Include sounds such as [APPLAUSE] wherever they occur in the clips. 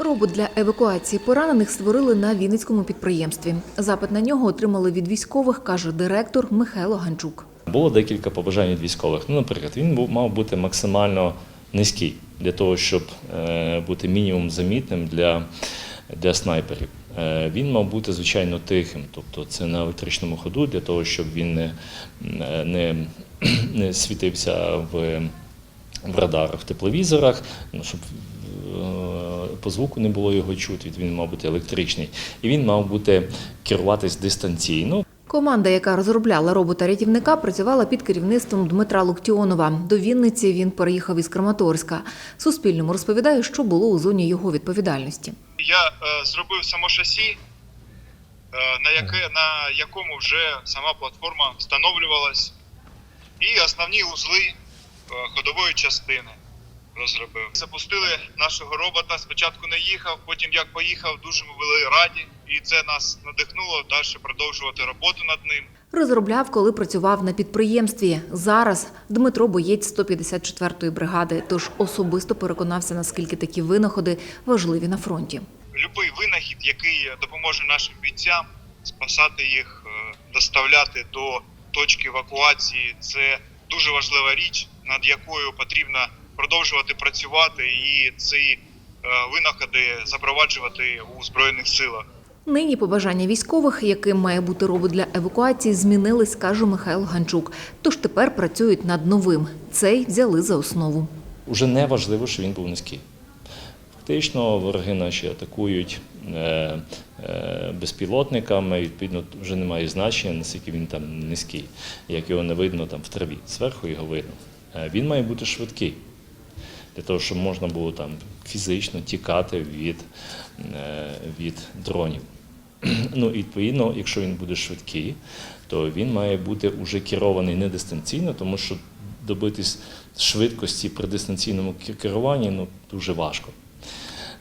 Робот для евакуації поранених створили на Вінницькому підприємстві. Запит на нього отримали від військових, каже директор Михайло Ганчук. Було декілька побажань від військових. Ну, наприклад, він був, мав бути максимально низький для того, щоб е, бути мінімум замітним для, для снайперів. Е, він мав бути звичайно тихим, тобто це на електричному ходу, для того, щоб він не, не, [CLEARS THROAT] не світився в, в радарах, в тепловізорах, ну, щоб е, по звуку не було його чути. Він мав бути електричний. І він мав бути керуватись дистанційно. Команда, яка розробляла робота-рятівника, працювала під керівництвом Дмитра Локтіонова. До Вінниці він переїхав із Краматорська. Суспільному розповідає, що було у зоні його відповідальності. Я е, зробив само шасі, е, на, яке, на якому вже сама платформа встановлювалась, і основні узли ходової частини розробив. Запустили нашого робота. Спочатку не їхав, потім як поїхав, дуже ми були раді, і це нас надихнуло далі продовжувати роботу над ним. Розробляв, коли працював на підприємстві. Зараз Дмитро боєць 154-ї бригади, тож особисто переконався, наскільки такі винаходи важливі на фронті. Любий винахід, який допоможе нашим бійцям спасати їх, е, доставляти до точки евакуації, це дуже важлива річ, над якою потрібно продовжувати працювати і ці е, винаходи запроваджувати у збройних силах. Нині побажання військових, яким має бути робот для евакуації, змінились, каже Михайло Ганчук. Тож тепер працюють над новим. Цей взяли за основу. Уже не важливо, що він був низький. Фактично, вороги наші атакують е, е, безпілотниками, відповідно, вже немає значення, наскільки він там низький, як його не видно там в траві. Зверху його видно. Е, він має бути швидкий, для того, щоб можна було там фізично тікати від, е, від дронів. [CLEARS THROAT] Ну, і відповідно, якщо він буде швидкий, то він має бути вже керований не дистанційно, тому що добитись швидкості при дистанційному керуванні ну, дуже важко.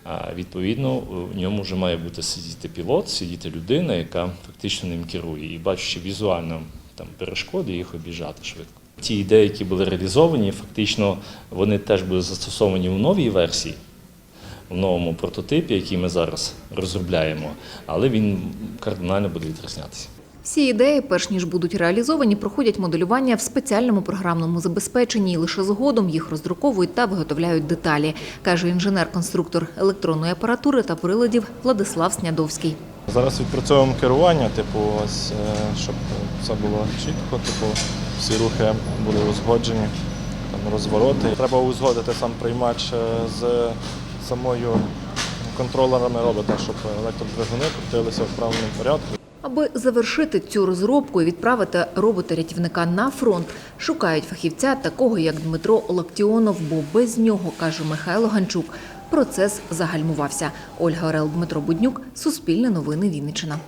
А відповідно, в ньому вже має бути сидіти пілот, сидіти людина, яка фактично ним керує, і бачачи візуально там перешкоди, їх обіжати швидко. Ті ідеї, які були реалізовані, фактично вони теж були застосовані у новій версії, в новому прототипі, який ми зараз розробляємо, але він кардинально буде відрізнятися. Всі ідеї, перш ніж будуть реалізовані, проходять моделювання в спеціальному програмному забезпеченні і лише згодом їх роздруковують та виготовляють деталі, каже інженер-конструктор електронної апаратури та приладів Владислав Снядовський. Зараз відпрацьовуємо керування, типу, ось, е, щоб все було чітко, типу, всі рухи були узгоджені, там, розвороти. Треба узгодити сам приймач е, з самою контролерами робота, щоб електродвигуни крутилися в правильному порядку. Аби завершити цю розробку і відправити робота-рятівника на фронт, шукають фахівця такого, як Дмитро Лактіонов, бо без нього, каже Михайло Ганчук, процес загальмувався. Ольга Орел, Дмитро Буднюк, Суспільне новини Вінниччина.